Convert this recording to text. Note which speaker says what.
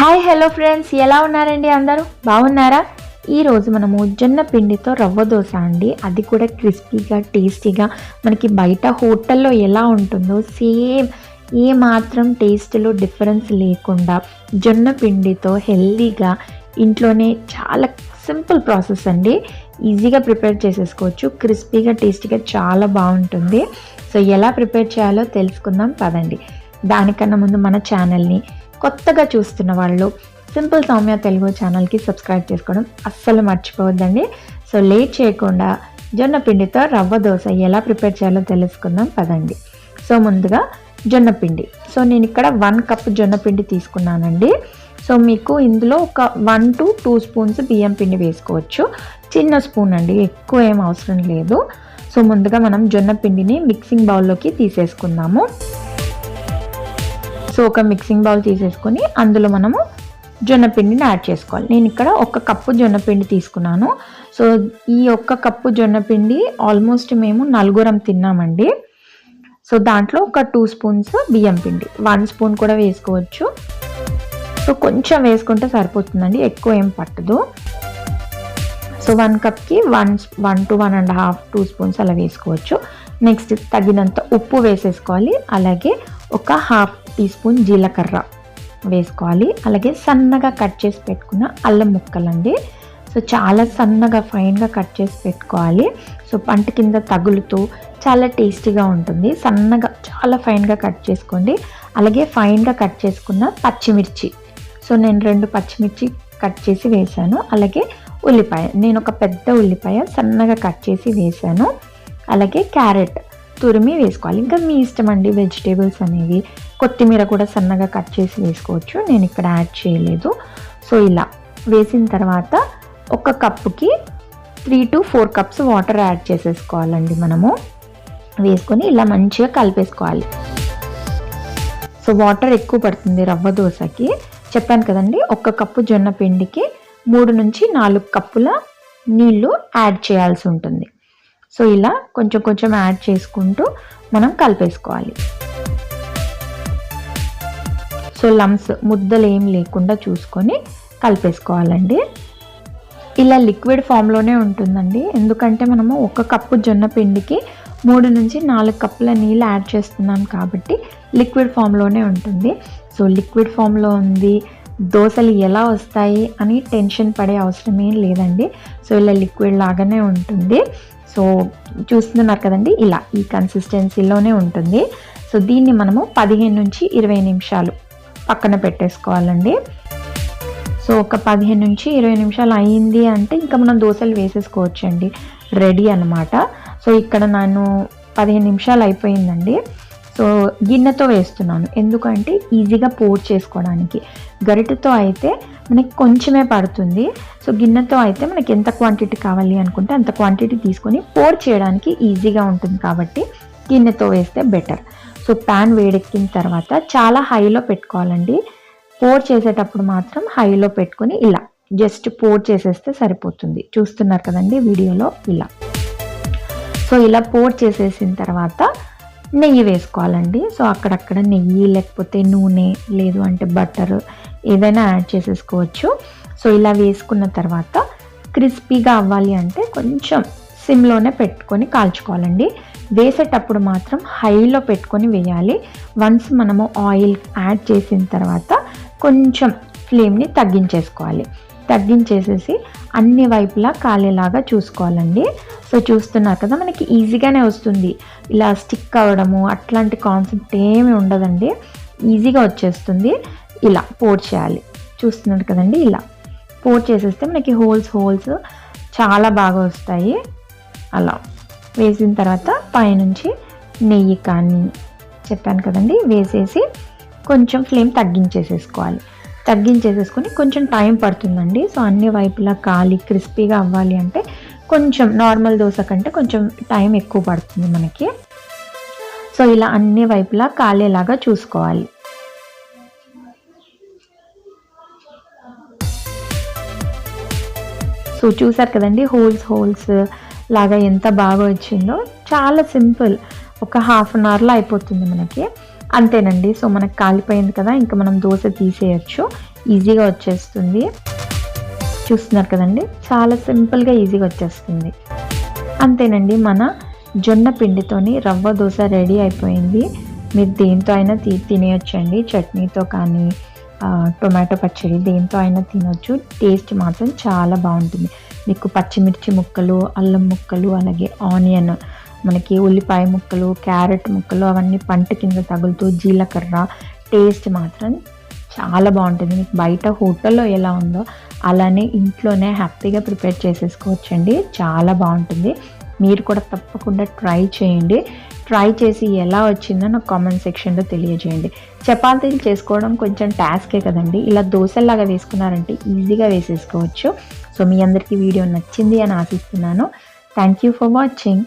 Speaker 1: Hi hello friends. ఎలా ఉన్నారండి అందరూ? బాగున్నారా? ఈరోజు మనము జొన్న పిండితో రవ్వ దోశ అండి. అది కూడా క్రిస్పీగా టేస్టీగా. మనకి బయట హోటల్లో ఎలా ఉంటుందో సేమ్ ఏ మాత్రం టేస్ట్లో డిఫరెన్స్ లేకుండా జొన్న పిండితో హెల్దీగా ఇంట్లోనే చాలా సింపుల్ ప్రాసెస్ అండి. ఈజీగా ప్రిపేర్ చేసేసుకోవచ్చు. క్రిస్పీగా టేస్టీగా చాలా బాగుంటుంది. సో ఎలా ప్రిపేర్ చేయాలో తెలుసుకుందాం. పదండి. దానికన్నా ముందు మన ఛానల్ని కొత్తగా చూస్తున్న వాళ్ళు సింపుల్ సౌమ్య తెలుగు ఛానల్కి సబ్స్క్రైబ్ చేసుకోవడం అస్సలు మర్చిపోవద్దండి. సో లేట్ చేయకుండా జొన్న పిండితో రవ్వ దోశ ఎలా ప్రిపేర్ చేయాలో తెలుసుకుందాం పదండి. సో ముందుగా జొన్న పిండి సో నేను ఇక్కడ వన్ కప్ జొన్న పిండి తీసుకున్నానండి. సో మీకు ఇందులో ఒక వన్ టు టూ స్పూన్స్ బియ్యం పిండి వేసుకోవచ్చు. చిన్న స్పూన్ అండి ఎక్కువ ఏం అవసరం లేదు. సో ముందుగా మనం జొన్న పిండిని మిక్సింగ్ బౌల్లోకి తీసేసుకుందాము. సో ఒక మిక్సింగ్ బౌల్ తీసేసుకొని అందులో మనము జొన్నపిండిని యాడ్ చేసుకోవాలి. నేను ఇక్కడ ఒక కప్పు జొన్నపిండి తీసుకున్నాను. సో ఈ ఒక్క కప్పు జొన్నపిండి ఆల్మోస్ట్ మేము నలుగురం తిన్నామండి. సో దాంట్లో ఒక టూ స్పూన్స్ బియ్యం పిండి వన్ స్పూన్ కూడా వేసుకోవచ్చు. సో కొంచెం వేసుకుంటే సరిపోతుందండి ఎక్కువ ఏం పట్టదు. So one కప్కి one one to one and half two spoons అలా వేసుకోవచ్చు. నెక్స్ట్ తగినంత ఉప్పు వేసేసుకోవాలి. అలాగే ఒక హాఫ్ టీ స్పూన్ జీలకర్ర వేసుకోవాలి. అలాగే సన్నగా కట్ చేసి పెట్టుకున్న అల్లం ముక్కలండి. సో చాలా సన్నగా ఫైన్గా కట్ చేసి పెట్టుకోవాలి. సో పంట కింద తగులుతూ చాలా టేస్టీగా ఉంటుంది. సన్నగా చాలా ఫైన్గా కట్ చేసుకోండి. అలాగే ఫైన్గా కట్ చేసుకున్న పచ్చిమిర్చి. సో నేను రెండు పచ్చిమిర్చి కట్ చేసి వేశాను. అలాగే ఉల్లిపాయ. నేను ఒక పెద్ద ఉల్లిపాయ సన్నగా కట్ చేసి వేశాను. అలాగే క్యారెట్ తురిమి వేసుకోవాలి. ఇంకా మీ ఇష్టం అండి వెజిటేబుల్స్ అనేవి. కొత్తిమీర కూడా సన్నగా కట్ చేసి వేసుకోవచ్చు. నేను ఇక్కడ యాడ్ చేయలేదు. సో ఇలా వేసిన తర్వాత ఒక కప్పుకి three to four cups water add చేసేసుకోవాలండి మనము. వేసుకొని ఇలా మంచిగా కలిపేసుకోవాలి. సో వాటర్ ఎక్కువ పడుతుంది రవ్వ దోశకి. చెప్పాను కదండి ఒక్క కప్పు జొన్న పిండికి మూడు నుంచి నాలుగు కప్పుల నీళ్ళు యాడ్ చేయాల్సి ఉంటుంది. సో ఇలా కొంచెం కొంచెం యాడ్ చేసుకుంటూ మనం కలిపేసుకోవాలి. సో లమ్స్ ముద్దలు ఏం లేకుండా చూసుకొని కలిపేసుకోవాలండి. ఇలా లిక్విడ్ ఫామ్లోనే ఉంటుందండి. ఎందుకంటే మనము ఒక కప్పు జొన్న పిండికి మూడు నుంచి నాలుగు కప్పుల నీళ్ళు యాడ్ చేస్తున్నాం కాబట్టి లిక్విడ్ ఫామ్లోనే ఉంటుంది. సో లిక్విడ్ ఫామ్లో ఉంది దోశలు ఎలా వస్తాయి అని టెన్షన్ పడే అవసరం ఏం లేదండి. సో ఇలా లిక్విడ్ లాగానే ఉంటుంది. సో చూస్తున్నారు కదండి ఇలా ఈ కన్సిస్టెన్సీలోనే ఉంటుంది. సో దీన్ని మనము పదిహేను నుంచి ఇరవై నిమిషాలు పక్కన పెట్టేసుకోవాలండి. సో ఒక పదిహేను నుంచి ఇరవై నిమిషాలు అయ్యింది అంటే ఇంకా మనం దోశలు వేసేసుకోవచ్చు అండి రెడీ అనమాట సో ఇక్కడ నేను పదిహేను నిమిషాలు అయిపోయిందండి. సో గిన్నెతో వేస్తున్నాను. ఎందుకంటే ఈజీగా పోర్ చేసుకోవడానికి. గరిటతో అయితే మనకి కొంచెమే పడుతుంది. సో గిన్నెతో అయితే మనకి ఎంత క్వాంటిటీ కావాలి అనుకుంటే అంత క్వాంటిటీ తీసుకొని పోర్ చేయడానికి ఈజీగా ఉంటుంది కాబట్టి గిన్నెతో వేస్తే బెటర్. సో ప్యాన్ వేడెక్కిన తర్వాత చాలా హైలో పెట్టుకోవాలండి. పోర్ చేసేటప్పుడు మాత్రం హైలో పెట్టుకొని ఇలా జస్ట్ పోర్ చేసేస్తే సరిపోతుంది. చూస్తున్నారు కదండి వీడియోలో ఇలా. సో ఇలా పోర్ చేసేసిన తర్వాత నెయ్యి వేసుకోవాలండి. సో అక్కడక్కడ నెయ్యి లేకపోతే నూనె లేదు అంటే బటర్ ఏదైనా యాడ్ చేసేసుకోవచ్చు. సో ఇలా వేసుకున్న తర్వాత క్రిస్పీగా అవ్వాలి అంటే కొంచెం సిమ్లోనే పెట్టుకొని కాల్చుకోవాలండి. వేసేటప్పుడు మాత్రం హైలో పెట్టుకొని వేయాలి. వన్స్ మనము ఆయిల్ యాడ్ చేసిన తర్వాత కొంచెం ఫ్లేమ్ని తగ్గించేసుకోవాలి. తగ్గించేసేసి అన్ని వైపులా కాలేలాగా చూసుకోవాలండి. సో చూస్తున్నారు కదా మనకి ఈజీగానే వస్తుంది. ఇలా స్టిక్ అవ్వడము అట్లాంటి కాన్సెప్ట్ ఏమి ఉండదండి. ఈజీగా వచ్చేస్తుంది. ఇలా పోర్ చేయాలి. చూస్తున్నారు కదండి ఇలా. పోర్ చేసేస్తే మనకి హోల్స్ హోల్స్ చాలా బాగా వస్తాయి. అలా వేసిన తర్వాత పైనుంచి నెయ్యి కానీ చెప్పాను కదండి వేసేసి కొంచెం ఫ్లేమ్ తగ్గించేసేసుకోవాలి. తగ్గించేసేసుకొని కొంచెం టైం పడుతుందండి. సో అన్ని వైపులా కాలి క్రిస్పీగా అవ్వాలి అంటే కొంచెం నార్మల్ దోశ కంటే కొంచెం టైం ఎక్కువ పడుతుంది మనకి. సో ఇలా అన్ని వైపులా కాలేలాగా చూసుకోవాలి. సో చూసారు కదండి హోల్స్ హోల్స్ లాగా ఎంత బాగా వచ్చిందో చాలా సింపుల్. ఒక హాఫ్ అన్ అవర్లో అయిపోతుంది మనకి. అంతేనండి. సో మనకు కాలిపోయింది కదా ఇంకా మనం దోశ తీసేయచ్చు. ఈజీగా వచ్చేస్తుంది. చూస్తున్నారు కదండి? చాలా సింపుల్గా ఈజీగా వచ్చేస్తుంది. అంతేనండి. మన జొన్న పిండితోని రవ్వ దోశ రెడీ అయిపోయింది. మీరు దేంతో అయినా తీ తినేయొచ్చండి. చట్నీతో కానీ టొమాటో పచ్చడి దేంతో అయినా తినొచ్చు. టేస్ట్ మాత్రం చాలా బాగుంటుంది. మీకు పచ్చిమిర్చి ముక్కలు అల్లం ముక్కలు అలాగే ఆనియన్ మనకి ఉల్లిపాయ ముక్కలు క్యారెట్ ముక్కలు అవన్నీ పంట కింద తగులుతూ జీలకర్ర టేస్ట్ మాత్రం చాలా బాగుంటుంది. మీకు బయట హోటల్లో ఎలా ఉందో అలానే ఇంట్లోనే హ్యాపీగా ప్రిపేర్ చేసేసుకోవచ్చండి. చాలా బాగుంటుంది. మీరు కూడా తప్పకుండా ట్రై చేయండి. ట్రై చేసి ఎలా వచ్చిందో నాకు కామెంట్ సెక్షన్లో తెలియజేయండి. చపాతీలు చేసుకోవడం కొంచెం టాస్కే కదండి. ఇలా దోశల్లాగా వేసుకున్నారంటే ఈజీగా వేసేసుకోవచ్చు. సో మీ అందరికీ వీడియో నచ్చింది అని ఆశిస్తున్నాను. Thank you for watching